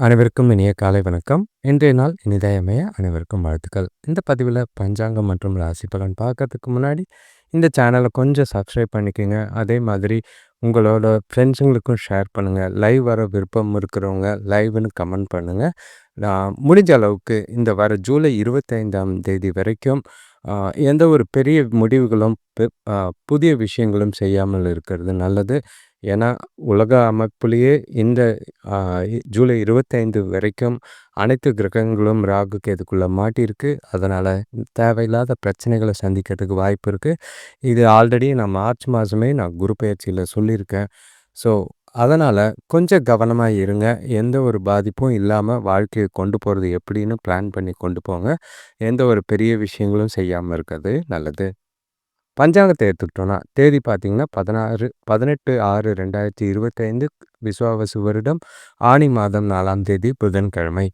அனைவருக்கும் இனிய காலை வணக்கம். இன்றைய நாள் இனிதயமைய அனைவருக்கும் வாழ்த்துக்கள். இந்த பதிவில் பஞ்சாங்கம் மற்றும் ராசி பலன் பார்க்கறதுக்கு முன்னாடி இந்த சேனலை கொஞ்சம் சப்ஸ்கிரைப் பண்ணிக்கோங்க. அதே மாதிரி உங்களோட ஃப்ரெண்ட்ஸுங்களுக்கும் ஷேர் பண்ணுங்கள் லைவ் வர விருப்பம் இருக்கிறவங்க லைவ்னு கமெண்ட் பண்ணுங்கள் நான் முடிஞ்ச அளவுக்கு இந்த வர ஜூலை இருபத்தைந்தாம் தேதி வரைக்கும் எந்த ஒரு பெரிய முடிவுகளும் புதிய விஷயங்களும் செய்யாமல் இருக்கிறது நல்லது. ஏன்னா உலக அமைப்புலேயே இந்த ஜூலை இருபத்தைந்து வரைக்கும் அனைத்து கிரகங்களும் ராகு கேதுக்குள்ளே மாட்டியிருக்கு. அதனால் தேவையில்லாத பிரச்சனைகளை சந்திக்கிறதுக்கு வாய்ப்பு இருக்குது இது ஆல்ரெடி நான் மார்ச் மாதமே நான் குரு பயிற்சியில் சொல்லியிருக்கேன். ஸோ அதனால் கொஞ்சம் கவனமாக இருங்க. எந்த ஒரு பாதிப்பும் இல்லாமல் வாழ்க்கையை கொண்டு போகிறது எப்படின்னு பிளான் பண்ணி கொண்டு போங்க. எந்த ஒரு பெரிய விஷயங்களும் செய்யாமல் இருக்கிறது நல்லது. பஞ்சாங்கத்தை எடுத்துக்கிட்டோன்னா தேதி பார்த்திங்கன்னா பதினாறு பதினெட்டு ஆறு ரெண்டாயிரத்தி இருபத்தைந்து விஸ்வாவசு வருடம் ஆணி மாதம் நாலாம் தேதி புதன்கிழமை.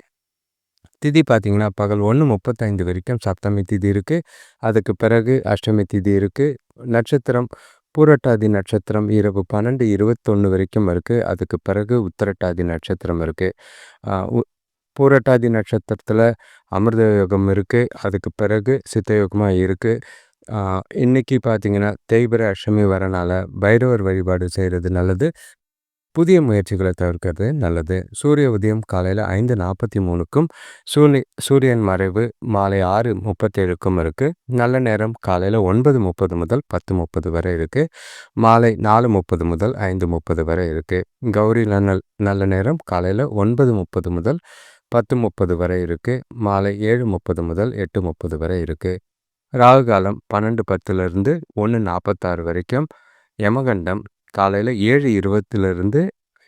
திதி பார்த்திங்கன்னா பகல் ஒன்று முப்பத்தைந்து வரைக்கும் சப்தமி திதி இருக்குது அதுக்கு பிறகு அஷ்டமி திதி இருக்குது நட்சத்திரம் பூரட்டாதி நட்சத்திரம் இரவு பன்னெண்டு இருபத்தொன்று வரைக்கும் இருக்குது அதுக்கு பிறகு உத்தரட்டாதி நட்சத்திரம் இருக்குது பூரட்டாதி நட்சத்திரத்தில் அமிர்த யோகம் இருக்குது அதுக்கு பிறகு சித்த யோகமாக இருக்குது இன்றைக்கி பார்த்தீங்கன்னா தேய்பிர அஷ்டமி வரனால பைரவர் வழிபாடு செய்கிறது நல்லது. புதிய முயற்சிகளை தவிர்க்கிறது நல்லது. சூரிய உதயம் காலையில் ஐந்து நாற்பத்தி மூணுக்கும் சூரிய சூரியன் மறைவு மாலை ஆறு முப்பத்தேழுக்கும் இருக்குது நல்ல நேரம் காலையில் ஒன்பது முப்பது முதல் பத்து முப்பது வரை இருக்குது மாலை நாலு முப்பது முதல் ஐந்து முப்பது வரை இருக்குது கௌரி நல் நல்ல நேரம் காலையில் ஒன்பது முப்பது முதல் பத்து முப்பது வரை இருக்குது மாலை ஏழு முப்பது முதல் எட்டு முப்பது வரை இருக்குது ராகு காலம் பன்னெண்டு பத்துலேருந்து ஒன்று நாற்பத்தாறு வரைக்கும் யமகண்டம் காலையில் ஏழு இருபத்துலேருந்து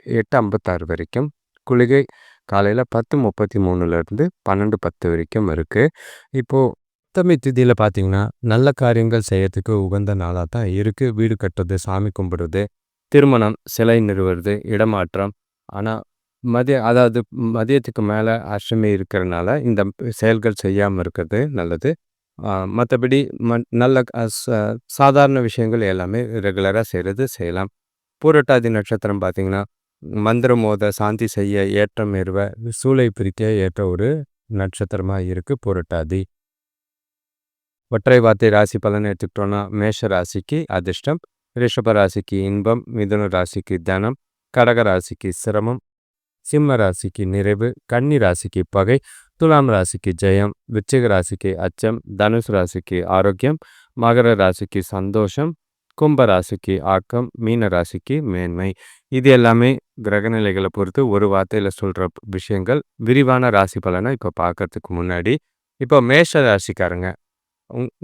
எட்டு ஐம்பத்தாறு வரைக்கும் குளிகை காலையில் பத்து முப்பத்தி மூணுலேருந்து பன்னெண்டு பத்து வரைக்கும் இருக்குது இப்போது சப்தமி திதியில் பார்த்திங்கன்னா நல்ல காரியங்கள் செய்யறதுக்கு உகந்த நாளாக தான் இருக்குது வீடு கட்டுறது சாமி கும்பிடுறது திருமணம் சிலை நிறுவுறது இடமாற்றம். ஆனால் மதிய அதாவது மதியத்துக்கு மேலே அஷ்டமி இருக்கிறனால இந்த செயல்கள் செய்யாமல் இருக்கிறது நல்லது. மற்றபடி ம நல்ல சாதாரண விஷயங்கள் எல்லாமே ரெகுலராக செய்கிறது செய்யலாம். பூரட்டாதி நட்சத்திரம் பார்த்திங்கன்னா மந்திரம் மோத சாந்தி செய்ய ஏற்றம் ஏறுவ சூளை பிரிக்க ஏற்ற ஒரு நட்சத்திரமாக இருக்குது பூரட்டாதி ஒற்றை வார்த்தை ராசி பலன் எடுத்துக்கிட்டோன்னா மேஷ ராசிக்கு அதிர்ஷ்டம் ரிஷப ராசிக்கு இன்பம் மிதுன ராசிக்கு தனம் கடக ராசிக்கு சிரமம் சிம்ம ராசிக்கு நிறைவு கன்னி ராசிக்கு பகை துலாம் ராசிக்கு ஜெயம் விச்சிக ராசிக்கு அச்சம் தனுசு ராசிக்கு ஆரோக்கியம் மகர ராசிக்கு சந்தோஷம் கும்ப ராசிக்கு ஆக்கம் மீன ராசிக்கு மேன்மை இது எல்லாமே கிரகநிலைகளை பொறுத்து ஒரு வார்த்தையில் சொல்கிற விஷயங்கள் விரிவான ராசி பலனை இப்போ பார்க்கறதுக்கு முன்னாடி இப்போ மேஷ ராசிக்காரங்க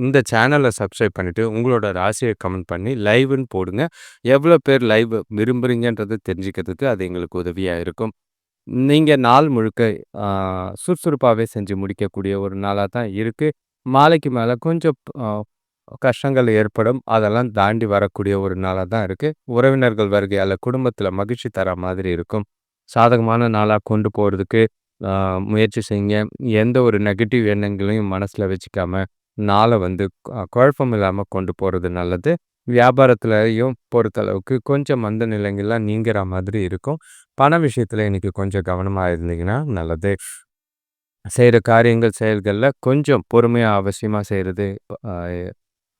இந்த சேனலை சப்ஸ்கிரைப் பண்ணிவிட்டு உங்களோட ராசியை கமெண்ட் பண்ணி லைவ்னு போடுங்க எவ்வளோ பேர் லைவ் விரும்புகிறீங்கன்றது தெரிஞ்சுக்கிறதுக்கு அது எங்களுக்கு உதவியாக இருக்கும் நீங்கள் நாள் முழுக்க சுறுசுறுப்பாகவே செஞ்சு முடிக்கக்கூடிய ஒரு நாளாக தான் இருக்குது மாலைக்கு மேலே கொஞ்சம் கஷ்டங்கள் ஏற்படும். அதெல்லாம் தாண்டி வரக்கூடிய ஒரு நாளாக தான் இருக்குது உறவினர்கள் வருகையால் குடும்பத்தில் மகிழ்ச்சி தர மாதிரி இருக்கும். சாதகமான நாளாக கொண்டு போகிறதுக்கு முயற்சி செய்யுங்க. எந்த ஒரு நெகட்டிவ் எண்ணங்களையும் மனசில் வச்சுக்காம நாளை வந்து குழப்பம் இல்லாமல் கொண்டு போகிறது நல்லது. வியாபாரத்துலையும் பொறுத்தளவுக்கு கொஞ்சம் மந்த நிலைங்கள்லாம் நீங்கிற மாதிரி இருக்கும். பண விஷயத்தில் இன்றைக்கி கொஞ்சம் கவனமாக இருந்தீங்கன்னா நல்லது. செய்கிற காரியங்கள் செயல்களில் கொஞ்சம் பொறுமையாக அவசியமாக செய்கிறது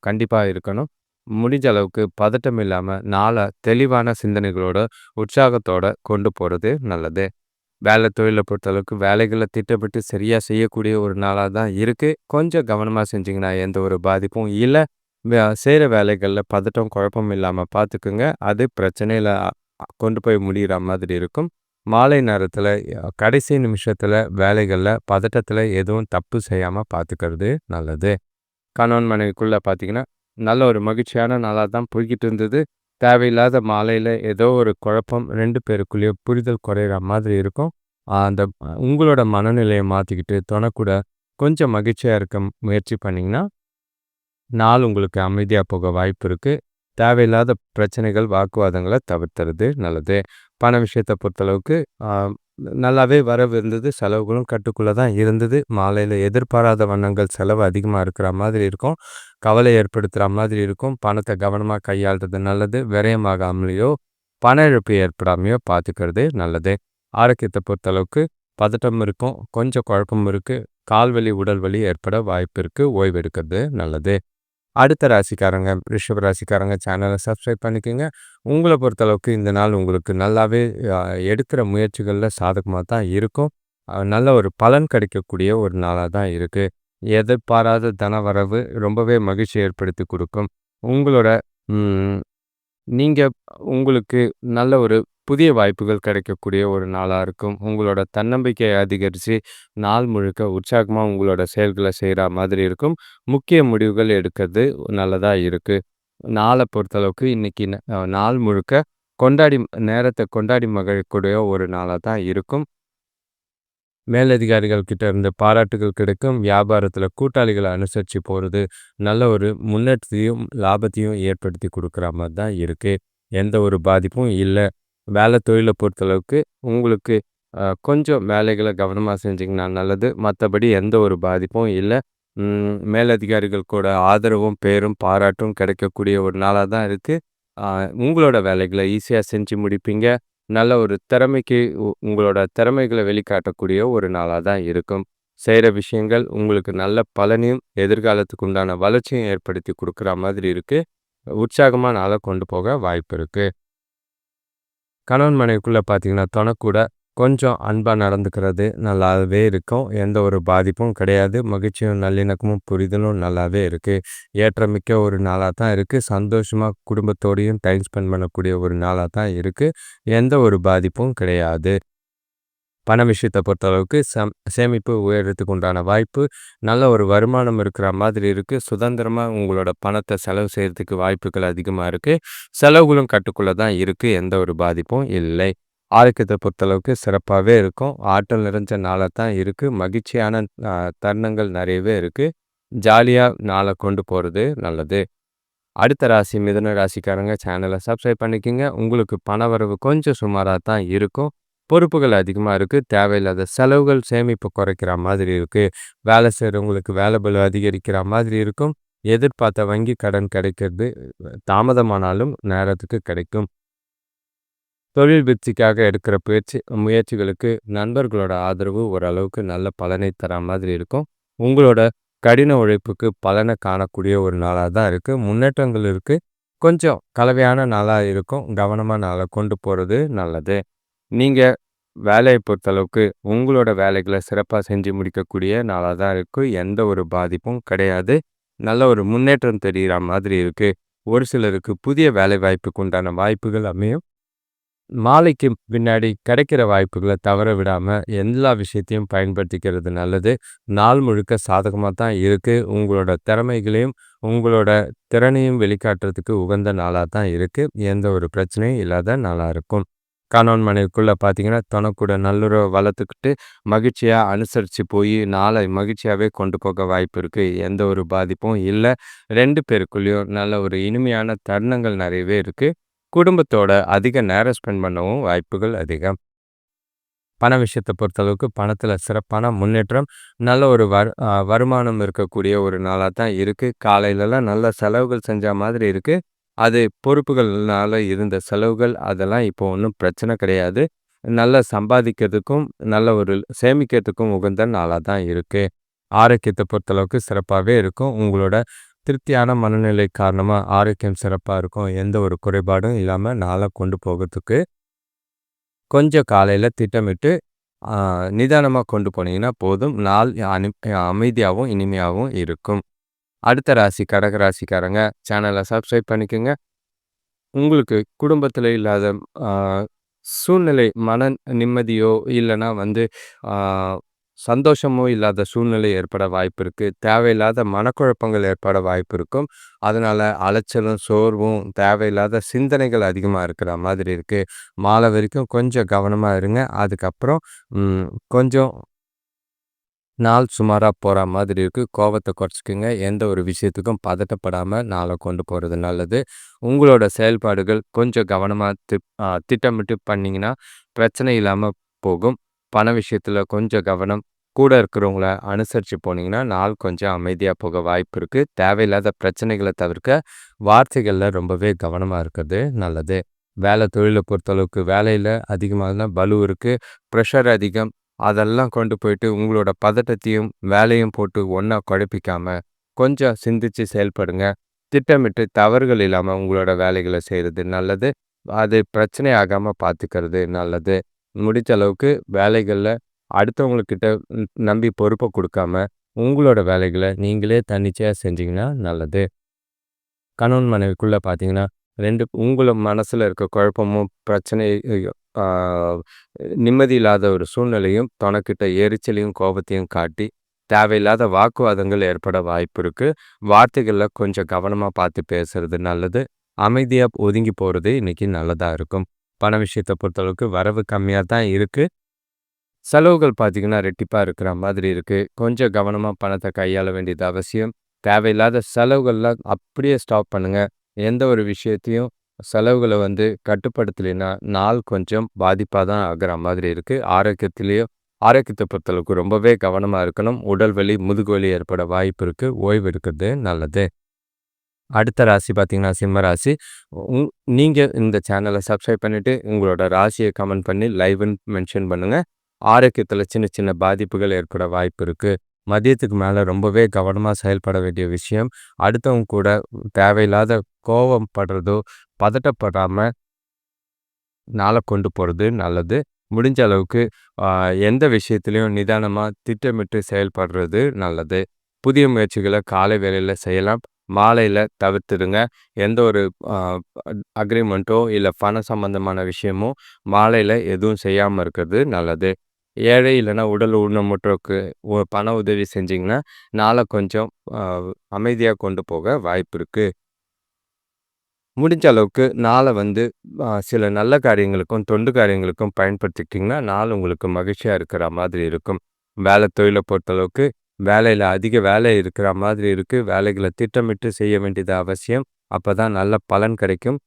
கண்டிப்பாக இருக்கணும். முடிஞ்ச அளவுக்கு பதட்டம் இல்லாமல் நாளை தெளிவான சிந்தனைகளோட உற்சாகத்தோடு கொண்டு போகிறது நல்லது. வேலை தொழிலை பொறுத்தளவுக்கு வேலைகளை திட்டப்பட்டு சரியாக செய்யக்கூடிய ஒரு நாளாக தான் இருக்குது கொஞ்சம் கவனமாக செஞ்சிங்கன்னா எந்த ஒரு பாதிப்பும் இல்லை. செய்கிற வேலைகளில் பதட்டம் குழப்பம் இல்லாமல் பார்த்துக்குங்க அது பிரச்சனையில் கொண்டு போய் முடிகிற மாதிரி இருக்கும். மாலை நேரத்தில் கடைசி நிமிஷத்தில் வேலைகளில் பதட்டத்தில் எதுவும் தப்பு செய்யாமல் பார்த்துக்கிறது நல்லது. கணவன் மனைவிக்குள்ளே பார்த்தீங்கன்னா நல்ல ஒரு மகிழ்ச்சியான நாளாக தான் போய்கிட்டு இருந்தது. தேவையில்லாத மாலையில் ஏதோ ஒரு குழப்பம் ரெண்டு பேருக்குள்ளேயோ புரிதல் குறையிற மாதிரி இருக்கும். அந்த உங்களோட மனநிலையை மாற்றிக்கிட்டு துணக்கூட கொஞ்சம் மகிழ்ச்சியாக இருக்க முயற்சி பண்ணிங்கன்னா நாள் உங்களுக்கு அமைதியாக போக வாய்ப்பு இருக்குது தேவையில்லாத பிரச்சனைகள் வாக்குவாதங்களை தவிர்த்துறது நல்லது. பண விஷயத்தை பொறுத்தளவுக்கு நல்லாவே வரவு இருந்தது. செலவுகளும் கட்டுக்குள்ளே தான் இருந்தது. மாலையில் எதிர்பாராத வண்ணங்கள் செலவு அதிகமாக இருக்கிற மாதிரி இருக்கும். கவலை ஏற்படுத்துகிற மாதிரி இருக்கும். பணத்தை கவனமாக கையாளுறது நல்லது. விரயமாகாமலேயோ பண இழப்பு ஏற்படாமையோ பார்த்துக்கிறது நல்லது. ஆரோக்கியத்தை பொறுத்தளவுக்கு பதட்டம் இருக்கும். கொஞ்சம் குழப்பம் இருக்குது கால்வலி உடல் வலி ஏற்பட வாய்ப்பு இருக்குது ஓய்வெடுக்கிறது நல்லது. அடுத்த ராசிக்காரங்க ரிஷப ராசிக்காரங்க சேனலை சப்ஸ்கிரைப் பண்ணிக்கோங்க. உங்களை பொறுத்தளவுக்கு இந்த நாள் உங்களுக்கு நல்லாவே எடுக்கிற முயற்சிகளில் சாதகமாக தான் இருக்கும். நல்ல ஒரு பலன் கிடைக்கக்கூடிய ஒரு நாளாக தான் இருக்குது எதிர்பாராத தன வரவு ரொம்பவே மகிழ்ச்சி ஏற்படுத்தி கொடுக்கும். உங்களோட நீங்கள் உங்களுக்கு நல்ல ஒரு புதிய வாய்ப்புகள் கிடைக்கக்கூடிய ஒரு நாளாக இருக்கும். உங்களோட தன்னம்பிக்கையை அதிகரித்து நாள் முழுக்க உற்சாகமாக உங்களோட செயல்களை செய்கிற மாதிரி இருக்கும். முக்கிய முடிவுகள் எடுக்கிறது நல்லதாக இருக்குது நாளை பொறுத்தளவுக்கு இன்றைக்கி நாள் முழுக்க கொண்டாடி நேரத்தை கொண்டாடி மகிழக்கூடிய ஒரு நாளாக தான் இருக்கும். மேலதிகாரிகள் கிட்ட இருந்து பாராட்டுகள் கிடைக்கும். வியாபாரத்தில் கூட்டாளிகளை அனுசரித்து போகிறது நல்ல ஒரு முன்னேற்றத்தையும் லாபத்தையும் ஏற்படுத்தி கொடுக்குற மாதிரி தான் இருக்குது எந்த ஒரு பாதிப்பும் இல்லை. வேலை தொழிலை பொறுத்தளவுக்கு உங்களுக்கு கொஞ்சம் வேலைகளை கவனமாக செஞ்சிங்கன்னா நல்லது. மற்றபடி எந்த ஒரு பாதிப்பும் இல்லை. மேலதிகாரிகள் கூட ஆதரவும் பேரும் பாராட்டும் கிடைக்கக்கூடிய ஒரு நாளாக தான் இருக்குது உங்களோட வேலைகளை ஈஸியாக செஞ்சு முடிப்பீங்க. நல்ல ஒரு திறமைக்கு உங்களோட திறமைகளை வெளிக்காட்டக்கூடிய ஒரு நாளாக தான் இருக்கும். செய்கிற விஷயங்கள் உங்களுக்கு நல்ல பலனையும் எதிர்காலத்துக்கு உண்டான வளர்ச்சியும் ஏற்படுத்தி கொடுக்குற மாதிரி இருக்குது உற்சாகமாக நாளை கொண்டு போக வாய்ப்பு இருக்குது கணவன் மனைவிக்குள்ளே பார்த்தீங்கன்னா தொணக்கூட கொஞ்சம் அன்பாக நடந்துக்கிறது நல்லாவே இருக்கும். எந்த ஒரு பாதிப்பும் கிடையாது. மகிழ்ச்சியும் நல்லிணக்கமும் புரிதலும் நல்லாவே இருக்குது ஏற்றமிக்க ஒரு நாளாக தான் இருக்குது சந்தோஷமாக குடும்பத்தோடையும் டைம் ஸ்பெண்ட் பண்ணக்கூடிய ஒரு நாளாக தான் இருக்குது எந்த ஒரு பாதிப்பும் கிடையாது. பண விஷயத்தை பொறுத்தளவுக்கு சம் சேமிப்பு உயரத்துக்கு உண்டான வாய்ப்பு. நல்ல ஒரு வருமானம் இருக்கிற மாதிரி இருக்குது சுதந்திரமாக உங்களோட பணத்தை செலவு செய்கிறதுக்கு வாய்ப்புகள் அதிகமாக இருக்குது செலவுகளும் கட்டுக்குள்ளே தான் இருக்குது எந்த ஒரு பாதிப்பும் இல்லை. ஆரோக்கியத்தை பொறுத்தளவுக்கு சிறப்பாகவே இருக்கும். ஆற்றல் நிறைஞ்ச நாளாக தான் இருக்குது மகிழ்ச்சியான தருணங்கள் நிறையவே இருக்குது ஜாலியாக நாளை கொண்டு போகிறது நல்லது. அடுத்த ராசி மிதன ராசிக்காரங்க சேனலை சப்ஸ்கிரைப் பண்ணிக்கோங்க. உங்களுக்கு பண வரவு கொஞ்சம் சுமாராக தான் இருக்கும். பொறுப்புகள் அதிகமாக இருக்குது தேவையில்லாத செலவுகள் சேமிப்பு குறைக்கிற மாதிரி இருக்குது வேலை செய்கிறவங்களுக்கு வேலை பலு அதிகரிக்கிற மாதிரி இருக்கும். எதிர்பார்த்த வங்கி கடன் கிடைக்கிறது தாமதமானாலும் நேரத்துக்கு கிடைக்கும். தொழில் வெற்றிக்காக எடுக்கிற பயிற்சி முயற்சிகளுக்கு நண்பர்களோட ஆதரவு ஓரளவுக்கு நல்ல பலனை தர மாதிரி இருக்கும். உங்களோட கடின உழைப்புக்கு பலனை காணக்கூடிய ஒரு நாளாக தான் இருக்குது முன்னேற்றங்கள் இருக்குது கொஞ்சம் கலவையான நாளாக இருக்கும். கவனமாக நாளை கொண்டு போகிறது நல்லது. நீங்கள் வேலையை பொறுத்தளவுக்கு உங்களோட வேலைகளை சிறப்பாக செஞ்சு முடிக்கக்கூடிய நாளாக தான் இருக்கும் எந்த ஒரு பாதிப்பும் கிடையாது. நல்ல ஒரு முன்னேற்றம் தெரிகிற மாதிரி இருக்குது ஒரு சிலருக்கு புதிய வேலை வாய்ப்புக்கு உண்டான வாய்ப்புகள் அமையும். மாலைக்கு பின்னாடி கிடைக்கிற வாய்ப்புகளை தவற விடாமல் எல்லா விஷயத்தையும் பயன்படுத்திக்கிறது நல்லது. நாள் முழுக்க சாதகமாக தான் இருக்குது உங்களோட திறமைகளையும் உங்களோட திறனையும் வெளிக்காட்டுறதுக்கு உகந்த நாளாக தான் இருக்குது எந்த ஒரு பிரச்சனையும் இல்லாத நாளாக இருக்கும். கணவன் மனைவிக்குள்ளே பார்த்தீங்கன்னா தனக்கூட நல்லுறவை வளர்த்துக்கிட்டு மகிழ்ச்சியாக அனுசரித்து போய் நாளை மகிழ்ச்சியாகவே கொண்டு போக வாய்ப்பு இருக்குது எந்த ஒரு பாதிப்பும் இல்லை. ரெண்டு பேருக்குள்ளேயும் நல்ல ஒரு இனிமையான தருணங்கள் நிறையவே இருக்குது குடும்பத்தோட அதிக நேரம் ஸ்பெண்ட் பண்ணவும் வாய்ப்புகள் அதிகம். பண விஷயத்தை பொறுத்தளவுக்கு பணத்தில் சிறப்பான முன்னேற்றம் நல்ல ஒரு வர் வருமானம் இருக்கக்கூடிய ஒரு நாளாக தான் இருக்குது காலையிலலாம் நல்ல செலவுகள் செஞ்ச மாதிரி இருக்குது அது பொறுப்புகள்னால இருந்த செலவுகள் அதெல்லாம் இப்போ ஒன்றும் பிரச்சனை கிடையாது. நல்லா சம்பாதிக்கிறதுக்கும் நல்ல ஒரு சேமிக்கிறதுக்கும் உகந்த நாளாக தான் இருக்குது ஆரோக்கியத்தை பொறுத்தளவுக்கு சிறப்பாகவே இருக்கும். உங்களோட திருப்தியான மனநிலை காரணமாக ஆரோக்கியம் சிறப்பாக இருக்கும் எந்த ஒரு குறைபாடும் இல்லாமல் நாளாக கொண்டு போகிறதுக்கு கொஞ்சம் காலையில் திட்டமிட்டு நிதானமாக கொண்டு போனீங்கன்னா போதும். நாள் அனு அமைதியாகவும் இனிமையாகவும் இருக்கும். அடுத்த ராசி கடக ராசிக்காரங்க சேனலை சப்ஸ்கிரைப் பண்ணிக்கோங்க. உங்களுக்கு குடும்பத்தில் இல்லாத சூழ்நிலை மன நிம்மதியோ இல்லைன்னா வந்து சந்தோஷமோ இல்லாத சூழ்நிலை ஏற்பட வாய்ப்பு இருக்குது தேவையில்லாத மனக்குழப்பங்கள் ஏற்பட வாய்ப்பு இருக்கும். அதனால் அலைச்சலும் சோர்வும் தேவையில்லாத சிந்தனைகள் அதிகமாக இருக்கிற மாதிரி இருக்குது மாலை வரைக்கும் கொஞ்சம் கவனமாக இருங்க. அதுக்கப்புறம் கொஞ்சம் நாள் சுமாராக போகிற மாதிரி இருக்குது கோபத்தை குறைச்சிக்கோங்க. எந்த ஒரு விஷயத்துக்கும் பதட்டப்படாமல் நாளை கொண்டு போகிறது நல்லது. உங்களோட செயல்பாடுகள் கொஞ்சம் கவனமாக திட்டமிட்டு பண்ணிங்கன்னா பிரச்சனை இல்லாமல் போகும். பண விஷயத்தில் கொஞ்சம் கவனம். கூட இருக்கிறவங்கள அனுசரித்து போனீங்கன்னா நாள் கொஞ்சம் அமைதியாக போக வாய்ப்பு இருக்குது தேவையில்லாத பிரச்சனைகளை தவிர்க்க வார்த்தைகளில் ரொம்பவே கவனமாக இருக்கிறது நல்லது. வேலை தொழிலை பொறுத்தளவுக்கு வேலையில் அதிகமான பலு இருக்குது ப்ரெஷர் அதிகம். அதெல்லாம் கொண்டு போயிட்டு உங்களோட பதட்டத்தையும் வேலையும் போட்டு ஒன்றா குழப்பிக்காமல் கொஞ்சம் சிந்திச்சு செயல்படுங்க. திட்டமிட்டு தவறுகள் இல்லாமல் உங்களோட வேலைகளை செய்கிறது நல்லது. அது பிரச்சனை ஆகாமல் பார்த்துக்கிறது நல்லது. முடித்த அளவுக்கு வேலைகளில் அடுத்தவங்கக்கிட்ட நம்பி பொறுப்பை கொடுக்காம உங்களோட வேலைகளை நீங்களே தன்னிச்சையாக செஞ்சிங்கன்னா நல்லது. கணவன் மனைவிக்குள்ளே பார்த்தீங்கன்னா ரெண்டு உங்களை மனசில் இருக்க குழப்பமும் பிரச்சனை நிம்மதி இல்லாத ஒரு சூழ்நிலையும் தனக்கிட்ட எரிச்சலையும் கோபத்தையும் காட்டி தேவையில்லாத வாக்குவாதங்கள் ஏற்பட வாய்ப்பு இருக்குது வார்த்தைகளில் கொஞ்சம் கவனமாக பார்த்து பேசுறது நல்லது. அமைதியாக ஒதுங்கி போகிறது இன்றைக்கி நல்லதாக இருக்கும். பண விஷயத்தை பொறுத்தளவுக்கு வரவு கம்மியாக தான் இருக்குது செலவுகள் பார்த்திங்கன்னா ரெட்டிப்பாக இருக்கிற மாதிரி இருக்குது கொஞ்சம் கவனமாக பணத்தை கையாள வேண்டியது அவசியம். தேவையில்லாத செலவுகள்லாம் அப்படியே ஸ்டாப் பண்ணுங்கள் எந்த ஒரு விஷயத்தையும் செலவுகளை வந்து கட்டுப்படுத்தலைன்னா நாள் கொஞ்சம் பாதிப்பாக தான் ஆகிற மாதிரி இருக்குது ஆரோக்கியத்திலேயும் ஆரோக்கியத்தை பொறுத்தளவுக்கு ரொம்பவே கவனமாக இருக்கணும். உடல் வலி முதுகு வலி ஏற்பட வாய்ப்பு இருக்குது ஓய்வு இருக்கிறது நல்லது. அடுத்த ராசி பார்த்தீங்கன்னா சிம்ம ராசி. நீங்கள் இந்த சேனலை சப்ஸ்கிரைப் பண்ணிவிட்டு உங்களோட ராசியை கமெண்ட் பண்ணி லைவ்னு மென்ஷன் பண்ணுங்கள் ஆரோக்கியத்தில் சின்ன சின்ன பாதிப்புகள் ஏற்பட வாய்ப்பு இருக்குது மதியத்துக்கு மேலே ரொம்பவே கவனமாக செயல்பட வேண்டிய விஷயம். அடுத்தவங்க கூட தேவையில்லாத கோபம் படுறதோ பதட்டப்படாமல் நாளை கொண்டு போகிறது நல்லது. முடிஞ்ச அளவுக்கு எந்த விஷயத்துலையும் நிதானமாக திட்டமிட்டு செயல்படுறது நல்லது. புதிய முயற்சிகளை காலை வேலையில் செய்யலாம். மாலையில் தவிர்த்துடுங்க. எந்த ஒரு அக்ரிமெண்ட்டோ இல்லை பண சம்பந்தமான விஷயமோ மாலையில் எதுவும் செய்யாமல் இருக்கிறது நல்லது. ஏழை இல்லைன்னா உடல் ஊனமுற்றோருக்கு பண உதவி செஞ்சிங்கன்னா நாளை கொஞ்சம் அமைதியாக கொண்டு போக வாய்ப்பு இருக்குது முடிஞ்ச அளவுக்கு நாளை வந்து சில நல்ல காரியங்களுக்கும் தொண்டு காரியங்களுக்கும் பயன்படுத்திக்கிட்டிங்கன்னா நாள் உங்களுக்கு மகிழ்ச்சியாக இருக்கிற மாதிரி இருக்கும். வேலை தொழிலை பொறுத்தளவுக்கு வேலையில் அதிக வேலை இருக்கிற மாதிரி இருக்குது வேலைகளை திட்டமிட்டு செய்ய வேண்டியது அவசியம். அப்போ தான் நல்ல பலன் கிடைக்கும்.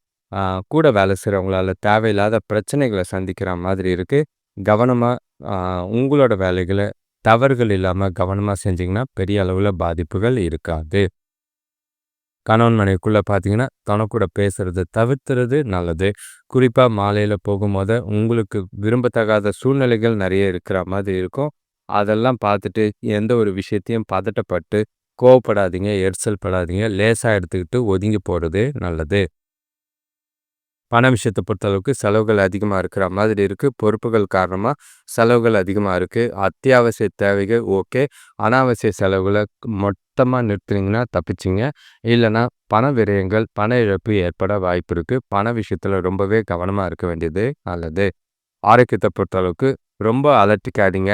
கூட வேலை செய்கிறவங்களால தேவையில்லாத பிரச்சனைகளை சந்திக்கிற மாதிரி இருக்குது கவனமாக உங்களோட வேலைகளை தவறுகள் இல்லாமல் கவனமாக செஞ்சிங்கன்னா பெரிய அளவில் பாதிப்புகள் இருக்காது. கணவன் மனைவிக்குள்ளே பார்த்தீங்கன்னா தனக்கூட பேசுகிறத தவிர்த்துறது நல்லது. குறிப்பாக மாலையில் போகும்போது உங்களுக்கு விரும்பத்தகாத சூழ்நிலைகள் நிறைய இருக்கிற மாதிரி இருக்கும். அதெல்லாம் பார்த்துட்டு எந்த ஒரு விஷயத்தையும் பதட்டப்பட்டு கோவப்படாதீங்க எரிச்சல் படாதீங்க லேசாக எடுத்துக்கிட்டு ஒதுங்கி போகிறது நல்லது. பண விஷயத்தை பொறுத்தளவுக்கு செலவுகள் அதிகமாக இருக்கிற மாதிரி இருக்குது பொறுப்புகள் காரணமாக செலவுகள் அதிகமாக இருக்குது அத்தியாவசிய தேவைகள் ஓகே. அனாவசிய செலவுகளை மொத்தமாக நிறுத்துனீங்கன்னா தப்பிச்சிங்க. இல்லைன்னா பண விரயங்கள் பண இழப்பு ஏற்பட வாய்ப்பு இருக்குது பண விஷயத்தில் ரொம்பவே கவனமாக இருக்க வேண்டியது நல்லது. ஆரோக்கியத்தை பொறுத்தளவுக்கு ரொம்ப அலட்டிக்காதீங்க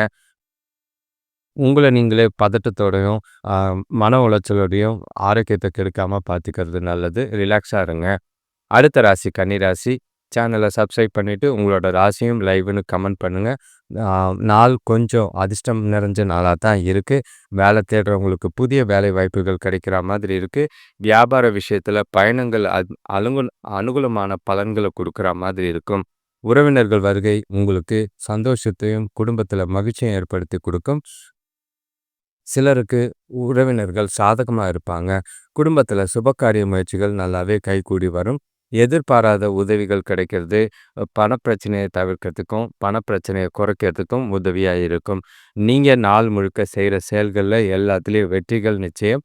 உங்களை நீங்களே பதட்டத்தோடையும் மன உளைச்சலோடையும் ஆரோக்கியத்தை கெடுக்காமல் பார்த்துக்கிறது நல்லது. ரிலாக்ஸாக இருங்க. அடுத்த ராசி கன்னிராசி சேனலை சப்ஸ்கிரைப் பண்ணிவிட்டு உங்களோட ராசியும் லைவ்னு கமெண்ட் பண்ணுங்கள் நாள் கொஞ்சம் அதிர்ஷ்டம் நிறைஞ்ச நாளாக தான் இருக்குது வேலை தேடுறவங்களுக்கு புதிய வேலை வாய்ப்புகள் கிடைக்கிற மாதிரி இருக்குது வியாபார விஷயத்தில் பயணங்கள் அலுங்கு அனுகூலமான பலன்களை கொடுக்குற மாதிரி இருக்கும். உறவினர்கள் வருகை உங்களுக்கு சந்தோஷத்தையும் குடும்பத்தில் மகிழ்ச்சியும் ஏற்படுத்தி கொடுக்கும். சிலருக்கு உறவினர்கள் சாதகமாக இருப்பாங்க. குடும்பத்தில் சுபகாரிய முயற்சிகள் நல்லாவே கைகூடி வரும். எதிர்பாராத உதவிகள் கிடைக்கிறது. பணப்பிரச்சனையை தவிர்க்கிறதுக்கும் பணப்பிரச்சனையை குறைக்கிறதுக்கும் உதவியாக இருக்கும். நீங்கள் நாள் முழுக்க செய்கிற செயல்களில் எல்லாத்துலேயும் வெற்றிகள் நிச்சயம்.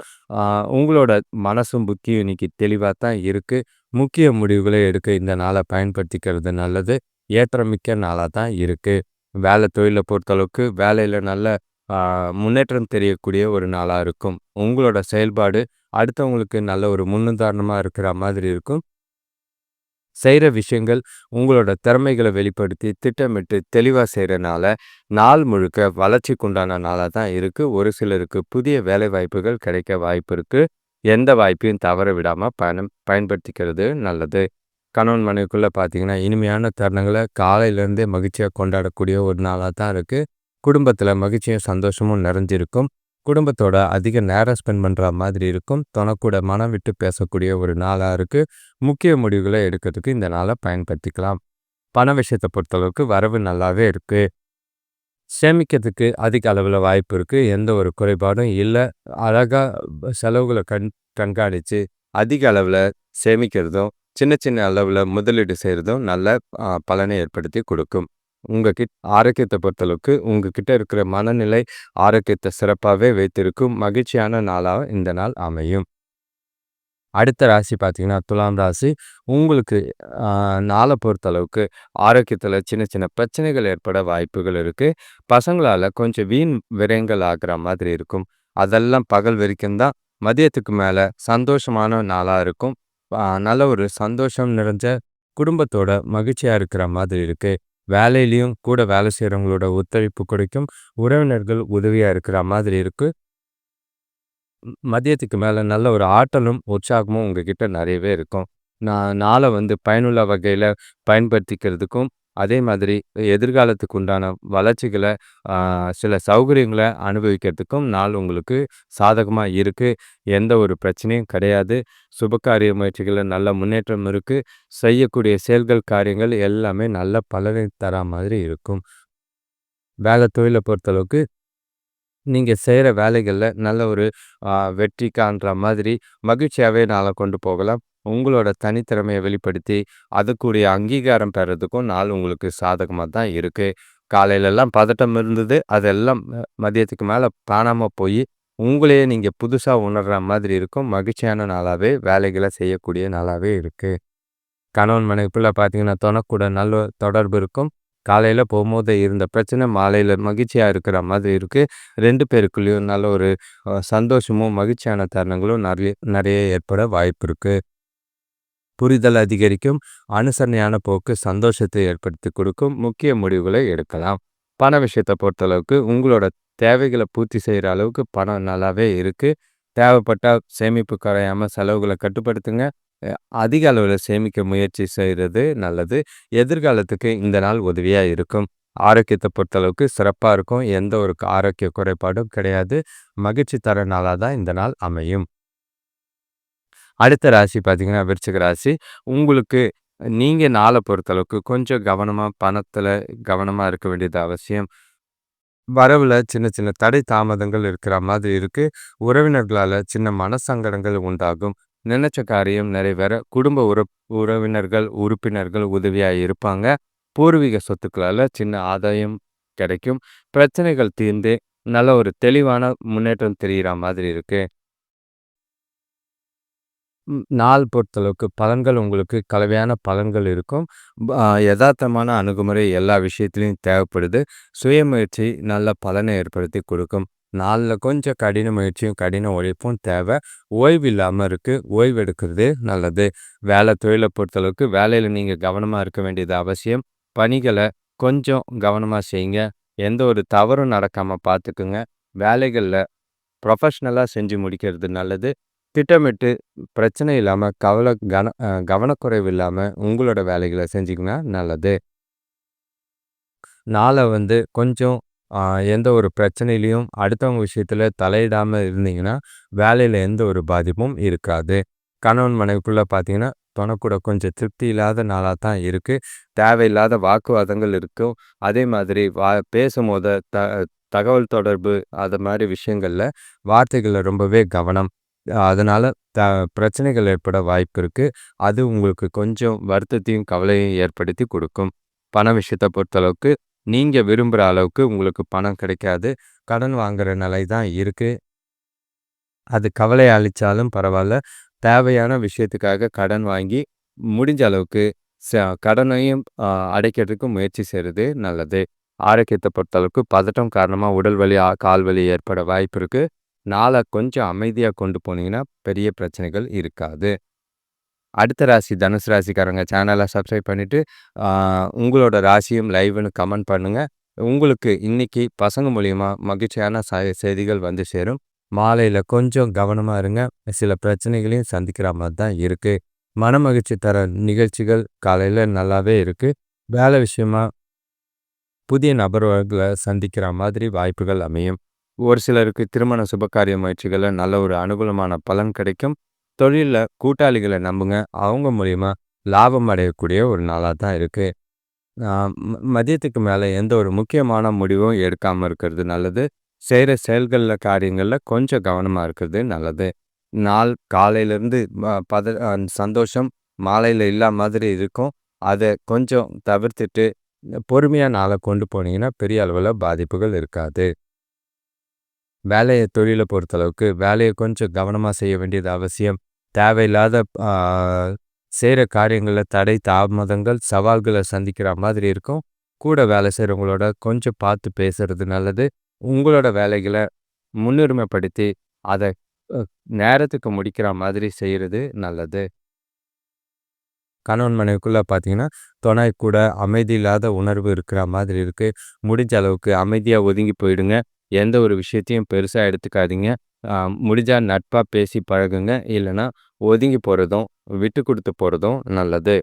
உங்களோட மனசும் புத்தியும் இன்னைக்கு தெளிவாக தான் இருக்குது முக்கிய முடிவுகளை எடுக்க இந்த நாளை பயன்படுத்திக்கிறது நல்லது. ஏற்றமிக்க நாளாக தான் இருக்குது வேலை தொழிலை பொறுத்தளவுக்கு வேலையில் நல்ல முன்னேற்றம் தெரியக்கூடிய ஒரு நாளாக இருக்கும். உங்களோட செயல்பாடு அடுத்தவங்களுக்கு நல்ல ஒரு முன்னுதாரணமாக இருக்கிற மாதிரி இருக்கும். செய்கிற விஷயங்கள் உங்களோட திறமைகளை வெளிப்படுத்தி திட்டமிட்டு தெளிவாக செய்கிறனால நாள் முழுக்க வளர்ச்சிக்குண்டான நாளாக தான் இருக்குது ஒரு சிலருக்கு புதிய வேலை வாய்ப்புகள் கிடைக்க வாய்ப்பு இருக்குது எந்த வாய்ப்பையும் தவற விடாமல் பயணம் பயன்படுத்திக்கிறது நல்லது. கணவன் மனைவிக்குள்ளே பார்த்தீங்கன்னா இனிமையான தருணங்களை காலையிலேருந்தே மகிழ்ச்சியாக கொண்டாடக்கூடிய ஒரு நாளாக தான் இருக்குது குடும்பத்தில் மகிழ்ச்சியும் சந்தோஷமும் நிறைஞ்சிருக்கும். குடும்பத்தோட அதிக நேரம் ஸ்பெண்ட் பண்ணுற மாதிரி இருக்கும். தனக்கூட மனம் விட்டு பேசக்கூடிய ஒரு நாளாக இருக்குது முக்கிய முடிவுகளை எடுக்கிறதுக்கு இந்த நாளை பயன்படுத்திக்கலாம். பண விஷயத்தை பொறுத்தளவுக்கு வரவு நல்லாவே இருக்குது சேமிக்கிறதுக்கு அதிக அளவில் வாய்ப்பு இருக்குது எந்த ஒரு குறைபாடும் இல்லை. அழகாக செலவுகளை கண் கண்காணித்து அதிக அளவில் சேமிக்கிறதும் சின்ன சின்ன அளவில் முதலீடு செய்கிறதும் நல்ல பலனை ஏற்படுத்தி கொடுக்கும். உங்கள் கிட் ஆரோக்கியத்தை பொறுத்தளவுக்கு உங்கள் கிட்ட இருக்கிற மனநிலை ஆரோக்கியத்தை சிறப்பாகவே வைத்திருக்கும் மகிழ்ச்சியான நாளாக இந்த நாள் அமையும். அடுத்த ராசி பார்த்தீங்கன்னா துலாம் ராசி. உங்களுக்கு நாளை பொறுத்தளவுக்கு ஆரோக்கியத்தில் சின்ன சின்ன பிரச்சனைகள் ஏற்பட வாய்ப்புகள் இருக்குது பசங்களால் கொஞ்சம் வீண் விரயங்கள் ஆகிற மாதிரி இருக்கும். அதெல்லாம் பகல் வரைக்கும் தான் மதியத்துக்கு மேலே சந்தோஷமான நாளாக இருக்கும். நல்ல ஒரு சந்தோஷம் நிறைஞ்ச குடும்பத்தோட மகிழ்ச்சியாக இருக்கிற மாதிரி இருக்குது வேலையிலையும் கூட வேலை செய்கிறவங்களோட ஒத்துழைப்பு கிடைக்கும். உறவினர்கள் உதவியாக இருக்கிற மாதிரி இருக்குது மதியத்துக்கு மேலே நல்ல ஒரு ஆற்றலும் உற்சாகமும் உங்ககிட்ட நிறையவே இருக்கும். நான் நாளை வந்து பயனுள்ள வகையில் பயன்படுத்திக்கிறதுக்கும் அதே மாதிரி எதிர்காலத்துக்கு உண்டான வளர்ச்சிகளை சில சௌகரியங்களை அனுபவிக்கிறதுக்கும் நாள் உங்களுக்கு சாதகமாக இருக்குது எந்த ஒரு பிரச்சனையும் கிடையாது. சுபகாரிய முயற்சிகளில் நல்ல முன்னேற்றம் இருக்குது செய்யக்கூடிய செயல்கள் காரியங்கள் எல்லாமே நல்ல பலனை தர மாதிரி இருக்கும். வேலை தொழிலை பொறுத்தளவுக்கு நீங்கள் செய்கிற வேலைகளில் நல்ல ஒரு வெற்றி காண்ற மாதிரி மகிழ்ச்சியாகவே நாளை கொண்டு போகலாம். உங்களோட தனித்திறமையை வெளிப்படுத்தி அதுக்குரிய அங்கீகாரம் பெறதுக்கும் நாள் உங்களுக்கு சாதகமாக தான் இருக்குது காலையிலெல்லாம் பதட்டம் இருந்தது. அதெல்லாம் மதியத்துக்கு மேலே காணாமல் போய் உங்களையே நீங்கள் புதுசாக உணர்கிற மாதிரி இருக்கும். மகிழ்ச்சியான நாளாகவே வேலைகளை செய்யக்கூடிய நாளாகவே இருக்குது கணவன் மனைவிக்குள்ளே பார்த்தீங்கன்னா தொணக்கூட நல்ல தொடர்பு இருக்கும். காலையில் போகும்போது இருந்த பிரச்சனை மாலையில் மகிழ்ச்சியாக இருக்கிற மாதிரி இருக்குது ரெண்டு பேருக்குள்ளேயும் நல்ல ஒரு சந்தோஷமும் மகிழ்ச்சியான தருணங்களும் நிறைய நிறைய ஏற்பட வாய்ப்பு இருக்குது புரிதல் அதிகரிக்கும் அனுசரணையான போக்கு சந்தோஷத்தை ஏற்படுத்தி கொடுக்கும் முக்கிய முடிவுகளை எடுக்கலாம். பண விஷயத்தை பொறுத்தளவுக்கு உங்களோட தேவைகளை பூர்த்தி செய்கிற அளவுக்கு பணம் நல்லாவே இருக்குது தேவைப்பட்டால் சேமிப்பு குறையாமல் செலவுகளை கட்டுப்படுத்துங்க. அதிக அளவில் சேமிக்க முயற்சி செய்கிறது நல்லது. எதிர்காலத்துக்கு இந்த நாள் உதவியாக இருக்கும். ஆரோக்கியத்தை பொறுத்தளவுக்கு சிறப்பாக இருக்கும். எந்த ஒரு ஆரோக்கிய குறைபாடும் கிடையாது. மகிழ்ச்சி தர நாளாக தான் இந்த நாள் அமையும். அடுத்த ராசி பார்த்தீங்கன்னா விருச்சிக ராசி. உங்களுக்கு நீங்கள் நாளை பொறுத்தளவுக்கு கொஞ்சம் கவனமாக பணத்தில் கவனமாக இருக்க வேண்டியது அவசியம். வரவில் சின்ன சின்ன தடை தாமதங்கள் இருக்கிற மாதிரி இருக்குது உறவினர்களால் சின்ன மனசங்கடங்கள் உண்டாகும். நினைச்ச காரியம் நிறைவேற குடும்ப உற உறவினர்கள் உறுப்பினர்கள் உதவியாக இருப்பாங்க. பூர்வீக சொத்துக்களால் சின்ன ஆதாயம் கிடைக்கும். பிரச்சனைகள் தீர்ந்து நல்ல ஒரு தெளிவான முன்னேற்றம் தெரிகிற மாதிரி இருக்குது நாள் பொறுத்தளவுக்கு பலன்கள் உங்களுக்கு கலவையான பலன்கள் இருக்கும். யதார்த்தமான அணுகுமுறை எல்லா விஷயத்துலையும் தேவைப்படுது. சுயமுயற்சி நல்ல பலனை ஏற்படுத்தி கொடுக்கும். நாளில் கொஞ்சம் கடின முயற்சியும் கடின உழைப்பும் தேவை. ஓய்வு இல்லாமல் இருக்குது ஓய்வு எடுக்கிறது நல்லது. வேலை தொழிலை பொறுத்தளவுக்கு வேலையில் நீங்கள் கவனமாக இருக்க வேண்டியது அவசியம். பணிகளை கொஞ்சம் கவனமாக செய்யுங்க. எந்த ஒரு தவறும் நடக்காமல் பார்த்துக்குங்க வேலைகளில் ப்ரொஃபஷ்னலாக செஞ்சு முடிக்கிறது நல்லது. திட்டமிட்டு பிரச்சனை இல்லாமல் கவலை கன கவனக்குறைவு இல்லாமல் உங்களோட வேலைகளை செஞ்சிங்கன்னா நல்லது. நாளை வந்து கொஞ்சம் எந்த ஒரு பிரச்சனையிலையும் அடுத்தவங்க விஷயத்தில் தலையிடாமல் இருந்தீங்கன்னா வேலையில் எந்த ஒரு பாதிப்பும் இருக்காது. கணவன் மனைவிக்குள்ளே பார்த்தீங்கன்னா தொணக்கூட கொஞ்சம் திருப்தி இல்லாத நாளாக தான் இருக்குது தேவையில்லாத வாக்குவாதங்கள் இருக்கும் அதே மாதிரி வா பேசும்போது த தகவல் தொடர்பு அது மாதிரி விஷயங்களில் வார்த்தைகளில் ரொம்பவே கவனம். அதனால் த பிரச்சனைகள் ஏற்பட வாய்ப்பு இருக்குது அது உங்களுக்கு கொஞ்சம் வருத்தத்தையும் கவலையும் ஏற்படுத்தி கொடுக்கும். பண விஷயத்தை பொறுத்தளவுக்கு நீங்கள் விரும்புகிற அளவுக்கு உங்களுக்கு பணம் கிடைக்காது. கடன் வாங்குகிற நிலை தான் இருக்குது அது கவலை அளித்தாலும் பரவாயில்ல தேவையான விஷயத்துக்காக கடன் வாங்கி முடிஞ்ச அளவுக்கு ச கடனையும் அடைக்கிறதுக்கு முயற்சி செய்கிறது நல்லது. ஆரோக்கியத்தை பொறுத்தளவுக்கு பதட்டம் காரணமாக உடல் வலி கால் வலி ஏற்பட வாய்ப்பு இருக்குது நாளை கொஞ்சம் அமைதியாக கொண்டு போனீங்கன்னா பெரிய பிரச்சனைகள் இருக்காது. அடுத்த ராசி தனுசு ராசிக்காரங்க சேனலை சப்ஸ்கிரைப் பண்ணிவிட்டு உங்களோட ராசியும் லைவ்னு கமெண்ட் பண்ணுங்கள் உங்களுக்கு இன்றைக்கி பசங்க மூலிமா மகிழ்ச்சியான செய்திகள் வந்து சேரும். மாலையில் கொஞ்சம் கவனமாக இருங்க. சில பிரச்சனைகளையும் சந்திக்கிற மாதிரி தான் இருக்குது மன மகிழ்ச்சி தர நிகழ்ச்சிகள் காலையில் நல்லாவே இருக்குது வேலை விஷயமா புதிய நபர்களை சந்திக்கிற மாதிரி வாய்ப்புகள் அமையும். ஒரு சிலருக்கு திருமண சுபகாரிய முயற்சிகளில் நல்ல ஒரு அனுகூலமான பலன் கிடைக்கும். தொழிலில் கூட்டாளிகளை நம்புங்க. அவங்க மூலிமா லாபம் அடையக்கூடிய ஒரு நாளாக தான் இருக்குது மதியத்துக்கு மேலே எந்த ஒரு முக்கியமான முடிவும் எடுக்காமல் இருக்கிறது நல்லது. செய்கிற செயல்களில் காரியங்களில் கொஞ்சம் கவனமாக இருக்கிறது நல்லது. நாள் காலையிலேருந்து பத சந்தோஷம் மாலையில் இல்லா மாதிரி இருக்கும். அதை கொஞ்சம் தவிர்த்துட்டு பொறுமையாக நாளை கொண்டு போனீங்கன்னா பெரிய அளவில் பாதிப்புகள் இருக்காது. வேலையை தொழிலை பொறுத்தளவுக்கு வேலையை கொஞ்சம் கவனமாக செய்ய வேண்டியது அவசியம். தேவையில்லாத செய்கிற காரியங்களில் தடை தாமதங்கள் சவால்களை சந்திக்கிற மாதிரி இருக்கும். கூட வேலை செய்கிறவங்களோட கொஞ்சம் பார்த்து பேசுறது நல்லது. உங்களோட வேலைகளை முன்னுரிமைப்படுத்தி அதை நேரத்துக்கு முடிக்கிற மாதிரி செய்கிறது நல்லது. கணவன் மனைவிக்குள்ளே பார்த்தீங்கன்னா துணை கூட அமைதி இல்லாத உணர்வு இருக்கிற மாதிரி இருக்குது முடிஞ்ச அளவுக்கு அமைதியாக ஒதுங்கி போயிடுங்க. எந்த ஒரு விஷயத்தையும் பெருசாக எடுத்துக்காதீங்க. முடிஞ்சால் நட்பாக பேசி பழகுங்க. இல்லைன்னா ஒதுங்கி போகிறதும் விட்டு கொடுத்து போகிறதும் நல்லது.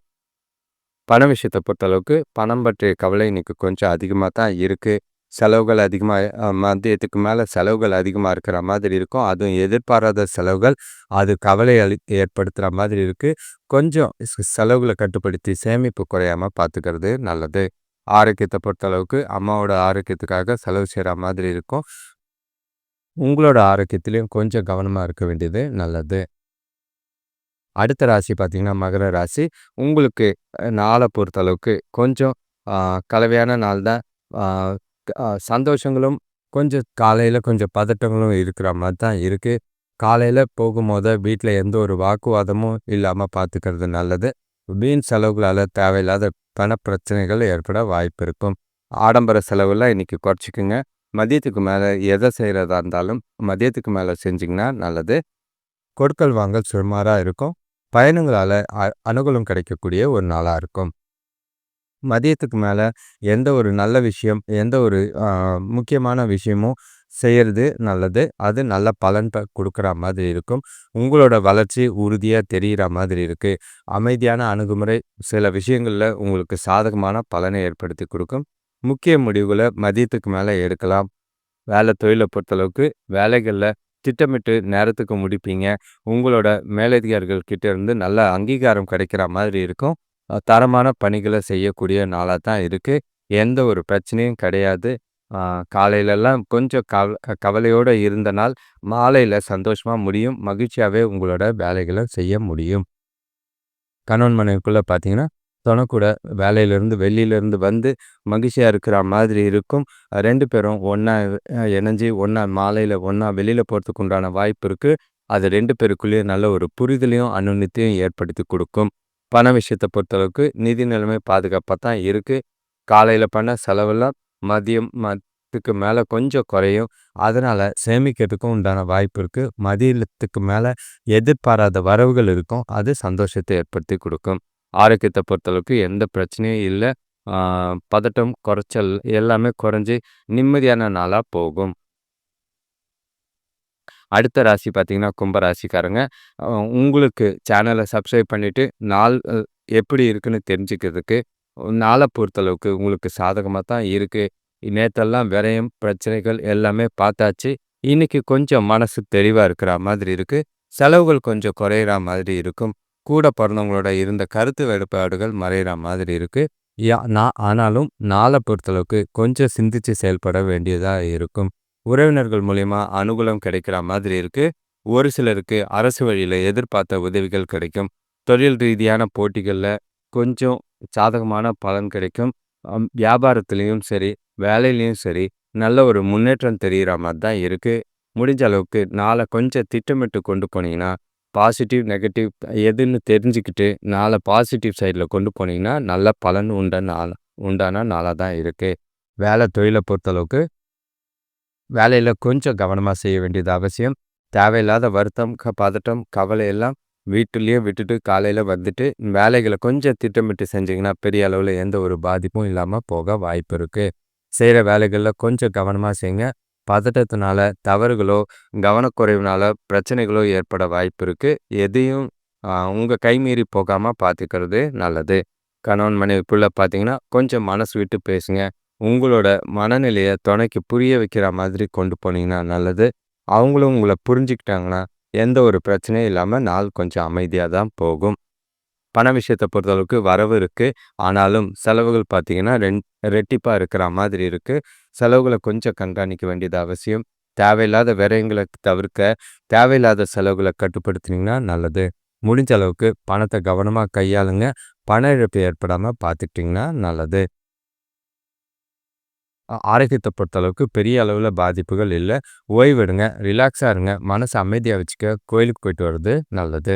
பண விஷயத்தை பொறுத்தளவுக்கு பணம் பற்றிய கவலை இன்னைக்கு கொஞ்சம் அதிகமாக தான் இருக்குது செலவுகள் அதிகமாக மதியத்துக்கு மேலே செலவுகள் அதிகமாக இருக்கிற மாதிரி இருக்கும். அதுவும் எதிர்பாராத செலவுகள் அது கவலை அளி ஏற்படுத்துகிற மாதிரி இருக்குது கொஞ்சம் செலவுகளை கட்டுப்படுத்தி சேமிப்பு குறையாமல் பார்த்துக்கிறது நல்லது. ஆரோக்கியத்தை பொறுத்தளவுக்கு அம்மாவோட ஆரோக்கியத்துக்காக செலவு செய்கிற மாதிரி இருக்கும். உங்களோட ஆரோக்கியத்திலையும் கொஞ்சம் கவனமாக இருக்க வேண்டியது நல்லது. அடுத்த ராசி பார்த்திங்கன்னா மகர ராசி. உங்களுக்கு நாளை பொறுத்தளவுக்கு கொஞ்சம் கலவையான நாள் தான். சந்தோஷங்களும் கொஞ்சம் காலையில் கொஞ்சம் பதட்டங்களும் இருக்கிற மாதிரி தான் இருக்குது காலையில் போகும்போது வீட்டில் எந்த ஒரு வாக்குவாதமும் இல்லாமல் பார்த்துக்கிறது நல்லது. வீண் செலவுகளால் தேவையில்லாத பண பிரச்சனைகள் ஏற்பட வாய்ப்பு இருக்கும். ஆடம்பர செலவுலாம் இன்றைக்கி குறைச்சிக்குங்க. மதியத்துக்கு மேலே எதை செய்கிறதா இருந்தாலும் மதியத்துக்கு மேலே செஞ்சிங்கன்னா நல்லது. கொடுக்கல் வாங்கல் சுமாராக இருக்கும். பயணங்களால் அனுகூலம் கிடைக்கக்கூடிய ஒரு நாளாக இருக்கும். மதியத்துக்கு மேலே எந்த ஒரு நல்ல விஷயம் எந்த ஒரு முக்கியமான விஷயமும் செய்கிறது நல்லது. அது நல்ல பலன் கொடுக்குற மாதிரி இருக்கும். உங்களோட வளர்ச்சி உறுதியாக தெரிகிற மாதிரி இருக்குது அமைதியான அணுகுமுறை சில விஷயங்களில் உங்களுக்கு சாதகமான பலனை ஏற்படுத்தி கொடுக்கும். முக்கிய முடிவுகளை மதியத்துக்கு மேலே எடுக்கலாம். வேலை தொழிலை பொறுத்தளவுக்கு வேலைகளில் திட்டமிட்டு நேரத்துக்கு முடிப்பீங்க. உங்களோட மேலதிகாரிகள் கிட்ட இருந்து நல்ல அங்கீகாரம் கிடைக்கிற மாதிரி இருக்கும். தரமான பணிகளை செய்யக்கூடிய நாளாக தான் இருக்குது எந்த ஒரு பிரச்சனையும் கிடையாது. காலையிலலாம் கொஞ்சம் கவ கவலையோடு இருந்த நாள் மாலையில் சந்தோஷமாக முடியும் மகிழ்ச்சியாகவே உங்களோட வேலைகளை செய்ய முடியும். கணவன் மனைவிக்குள்ளே பார்த்தீங்கன்னா தொணக்கூட வேலையிலேருந்து வெளியிலேருந்து வந்து மகிழ்ச்சியாக இருக்கிற மாதிரி இருக்கும். ரெண்டு பேரும் ஒன்றா இணைஞ்சி ஒன்றா மாலையில் ஒன்றா வெளியில் போகிறதுக்கு உண்டான வாய்ப்பு இருக்குது அது ரெண்டு பேருக்குள்ளேயும் நல்ல ஒரு புரிதலையும் அனுநித்தையும் ஏற்படுத்தி கொடுக்கும். பண விஷயத்தை பொறுத்தளவுக்கு நிதி நிலைமை பாதுகாப்பாக தான் இருக்குது காலையில் பண்ண செலவெல்லாம் மதியம் மத்துக்கு மேலே கொஞ்சம் குறையும். அதனால் சேமிக்கிறதுக்கும் உண்டான வாய்ப்பு இருக்குது மதியத்துக்கு மேலே எதிர்பாராத வரவுகள் இருக்கும். அது சந்தோஷத்தை ஏற்படுத்தி கொடுக்கும். ஆரோக்கியத்தை பொறுத்தளவுக்கு எந்த பிரச்சனையும் இல்லை. பதட்டம் குறைச்சல் எல்லாமே குறைஞ்சி நிம்மதியான நாளாக போகும். அடுத்த ராசி பார்த்தீங்கன்னா கும்ப ராசிக்காரங்க. உங்களுக்கு சேனலை சப்ஸ்கிரைப் பண்ணிவிட்டு நாள் எப்படி இருக்குன்னு தெரிஞ்சுக்கிறதுக்கு நாளை பொறுத்தளவுக்கு உங்களுக்கு சாதகமாக தான் இருக்குது நேற்றெல்லாம் விரயம் பிரச்சனைகள் எல்லாமே பார்த்தாச்சு. இன்றைக்கி கொஞ்சம் மனசு தெளிவாக இருக்கிற மாதிரி இருக்குது செலவுகள் கொஞ்சம் குறையிற மாதிரி இருக்கும். கூட பிறந்தவங்களோட இருந்த கருத்து வேறுபாடுகள் மறையிற மாதிரி இருக்குது யா நான் ஆனாலும் நாளை பொறுத்தளவுக்கு கொஞ்சம் சிந்தித்து செயல்பட வேண்டியதாக இருக்கும். உறவினர்கள் மூலயமா அனுகூலம் கிடைக்கிற மாதிரி இருக்குது ஒரு சிலருக்கு அரசு வழியில் எதிர்பார்த்த உதவிகள் கிடைக்கும். தொழில் ரீதியான போட்டிகளில் கொஞ்சம் சாதகமான பலன் கிடைக்கும். வியாபாரத்துலேயும் சரி வேலையிலையும் சரி நல்ல ஒரு முன்னேற்றம் தெரிகிற மாதிரி தான் இருக்குது முடிஞ்ச அளவுக்கு நாளை கொஞ்சம் திட்டமிட்டு கொண்டு போனீங்கன்னா பாசிட்டிவ் நெகட்டிவ் எதுன்னு தெரிஞ்சுக்கிட்டு நாளை பாசிட்டிவ் சைடில் கொண்டு போனீங்கன்னா நல்ல பலன் உண்ட நாள் உண்டான நாளாக தான் இருக்குது வேலை தொழிலை பொறுத்தளவுக்கு வேலையில் கொஞ்சம் கவனமாக செய்ய வேண்டியது அவசியம். தேவையில்லாத வருத்தம் க பதட்டம் கவலை எல்லாம் வீட்டுலேயே விட்டுட்டு காலையில் வந்துட்டு வேலைகளை கொஞ்சம் திட்டமிட்டு செஞ்சிங்கன்னா பெரிய அளவில் எந்த ஒரு பாதிப்பும் இல்லாமல் போக வாய்ப்பு இருக்குது செய்கிற வேலைகளில் கொஞ்சம் கவனமாக செய்யுங்க பதட்டத்தினால தவறுகளோ கவனக்குறைவுனால பிரச்சனைகளோ ஏற்பட வாய்ப்பு இருக்குது எதையும் உங்கள் கைமீறி போகாமல் பார்த்துக்கிறது நல்லது. கணவன் மனைவிக்குள்ளே பார்த்தீங்கன்னா கொஞ்சம் மனசு விட்டு பேசுங்க. உங்களோட மனநிலையை துணைக்கு புரிய வைக்கிற மாதிரி கொண்டு போனீங்கன்னா நல்லது. அவங்களும் உங்களை புரிஞ்சுக்கிட்டாங்கன்னா எந்த ஒரு பிரச்சனையும் இல்லாமல் நாள் கொஞ்சம் அமைதியாக தான் போகும். பண விஷயத்தை பொறுத்தளவுக்கு வரவு இருக்குது ஆனாலும் செலவுகள் பார்த்தீங்கன்னா ரெண் ரெட்டிப்பாக இருக்கிற மாதிரி இருக்குது செலவுகளை கொஞ்சம் கண்காணிக்க வேண்டியது அவசியம். தேவையில்லாத விரயங்களை தவிர்க்க, தேவையில்லாத செலவுகளை கட்டுப்படுத்தினீங்கன்னா நல்லது. முடிஞ்ச அளவுக்கு பணத்தை கவனமாக கையாளுங்க. பண இழப்பு ஏற்படாமல் பார்த்துக்கிட்டிங்கன்னா நல்லது. ஆரோக்கியத்தை பொறுத்தளவுக்கு பெரிய அளவில் பாதிப்புகள் இல்லை. ஓய்வெடுங்க ரிலாக்ஸாக இருங்க. மனசை அமைதியாக வச்சுக்க. கோயிலுக்கு போயிட்டு வர்றது நல்லது.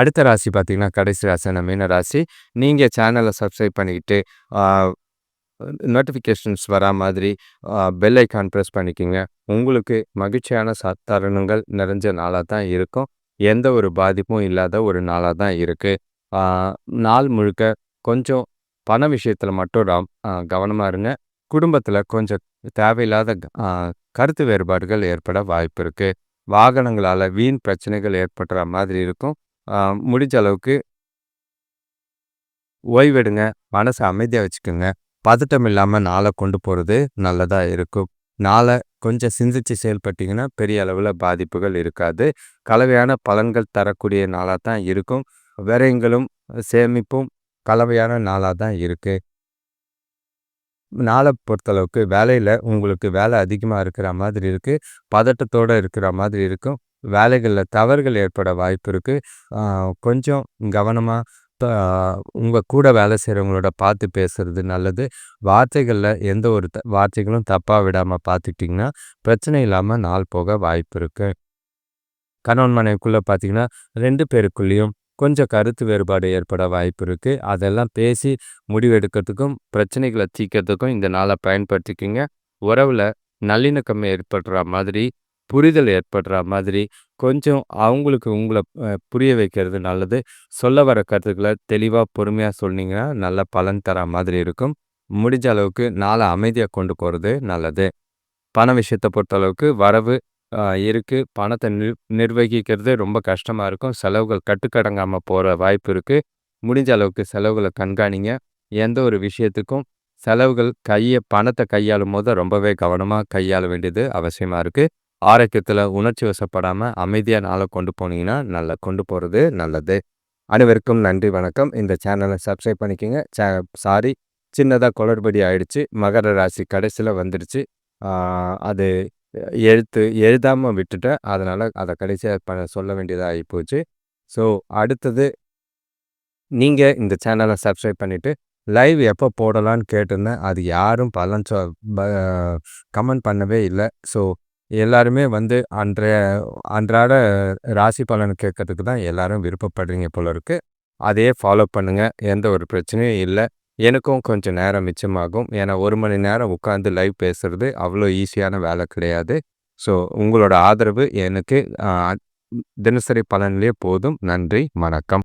அடுத்த ராசி பார்த்தீங்கன்னா கடைசி ராசியான மீன ராசி. நீங்கள் சேனலை சப்ஸ்கிரைப் பண்ணிக்கிட்டு நோட்டிஃபிகேஷன்ஸ் வரா மாதிரி பெல் ஐக்கான் ப்ரெஸ் பண்ணிக்கோங்க. உங்களுக்கு மகிழ்ச்சியான ச தருணங்கள் நிறைஞ்ச நாளாக தான் இருக்கும். எந்த ஒரு பாதிப்பும் இல்லாத ஒரு நாளாக தான் இருக்குது நாள் முழுக்க கொஞ்சம் பண விஷயத்தில் மட்டும் ராம் கவனமாக இருங்க. குடும்பத்தில் கொஞ்சம் தேவையில்லாத கருத்து வேறுபாடுகள் ஏற்பட வாய்ப்பு இருக்குது வாகனங்களால் வீண் பிரச்சனைகள் ஏற்படுற மாதிரி இருக்கும். முடிஞ்ச அளவுக்கு ஓய்வெடுங்க. மனசை அமைதியாக வச்சுக்கோங்க. பதட்டம் இல்லாமல் நாளை கொண்டு போகிறது நல்லதாக இருக்கும். நாளை கொஞ்சம் சிந்திச்சு செயல்பட்டிங்கன்னா பெரிய அளவில் பாதிப்புகள் இருக்காது. கலவையான பலன்கள் தரக்கூடிய நாளாக தான் இருக்கும். விரயங்களும் சேமிப்பும் கலவையான நாளாக தான் இருக்குது நாளை பொறுத்தளவுக்கு வேலையில் உங்களுக்கு வேலை அதிகமாக இருக்கிற மாதிரி இருக்குது பதட்டத்தோடு இருக்கிற மாதிரி இருக்கும். வேலைகளில் தவறுகள் ஏற்பட வாய்ப்பு இருக்குது கொஞ்சம் கவனமாக உங்கள் கூட வேலை செய்கிறவங்களோட பார்த்து பேசுகிறது நல்லது. வார்த்தைகளில் எந்த ஒரு த வார்த்தைகளும் தப்பாக விடாமல் பார்த்துக்கிட்டிங்கன்னா பிரச்சனை இல்லாமல் நாள் போக வாய்ப்பு இருக்குது கணவன் மனைவிக்குள்ளே பார்த்தீங்கன்னா ரெண்டு பேருக்குள்ளேயும் கொஞ்சம் கருத்து வேறுபாடு ஏற்பட வாய்ப்பு இருக்குது அதெல்லாம் பேசி முடிவெடுக்கிறதுக்கும் பிரச்சனைகளை தீர்க்கறதுக்கும் இந்த நாளை பயன்படுத்திக்கிங்க. உறவில் நல்லிணக்கம் ஏற்படுற மாதிரி புரிதல் ஏற்படுற மாதிரி கொஞ்சம் அவங்களுக்கு உங்களை புரிய வைக்கிறது நல்லது. சொல்ல வர கருத்துக்களை தெளிவாக பொறுமையாக சொன்னீங்கன்னா நல்ல பலன் தர மாதிரி இருக்கும். முடிஞ்ச அளவுக்கு நாளை அமைதியாக கொண்டு போகிறது நல்லது. பண விஷயத்தை பொறுத்த அளவுக்கு வரவு இருக்குது பணத்தை நிர் நிர்வகிக்கிறது ரொம்ப கஷ்டமாக இருக்கும். செலவுகள் கட்டுக்கடங்காமல் போகிற வாய்ப்பு இருக்குது முடிஞ்ச அளவுக்கு செலவுகளை கண்காணிங்க. எந்த ஒரு விஷயத்துக்கும் செலவுகள் கையை பணத்தை கையாளும் போது ரொம்பவே கவனமாக கையாள வேண்டியது அவசியமாக இருக்குது ஆரோக்கியத்தில் உணர்ச்சி வசப்படாமல் அமைதியாக நாளை கொண்டு போனீங்கன்னா நல்லா கொண்டு போகிறது நல்லது. அனைவருக்கும் நன்றி வணக்கம். இந்த சேனலை சப்ஸ்கிரைப் பண்ணிக்கோங்க. சே சாரி சின்னதாக குளறுபடி ஆயிடுச்சு. மகர ராசி கடைசியில் வந்துடுச்சு. அது எழுத்து எழுதாமல் விட்டுட்டேன். அதனால் அதை கடைசியாக ப சொல்ல வேண்டியதாக ஆகிப்போச்சு ஸோ அடுத்தது நீங்கள் இந்த சேனலை சப்ஸ்கிரைப் பண்ணிவிட்டு லைவ் எப்போ போடலான்னு கேட்டிருந்தேன். அது யாரும் பலன் சொ கமெண்ட் பண்ணவே இல்லை. ஸோ எல்லாருமே வந்து அன்றைய அன்றாட ராசி பலன் கேட்கறதுக்கு தான் எல்லாரும் விருப்பப்படுறீங்க போல இருக்குது அதையே ஃபாலோ பண்ணுங்கள் எந்த ஒரு பிரச்சனையும் இல்லை. எனக்கும் கொஞ்சம் நேரம் மிச்சமாகும். ஏன்னா ஒரு மணி நேரம் உட்காந்து லைவ் பேசுகிறது அவ்வளோ ஈஸியான வேலை கிடையாது. ஸோ உங்களோட ஆதரவு எனக்கு தினசரி பலன்லேயே போதும். நன்றி வணக்கம்.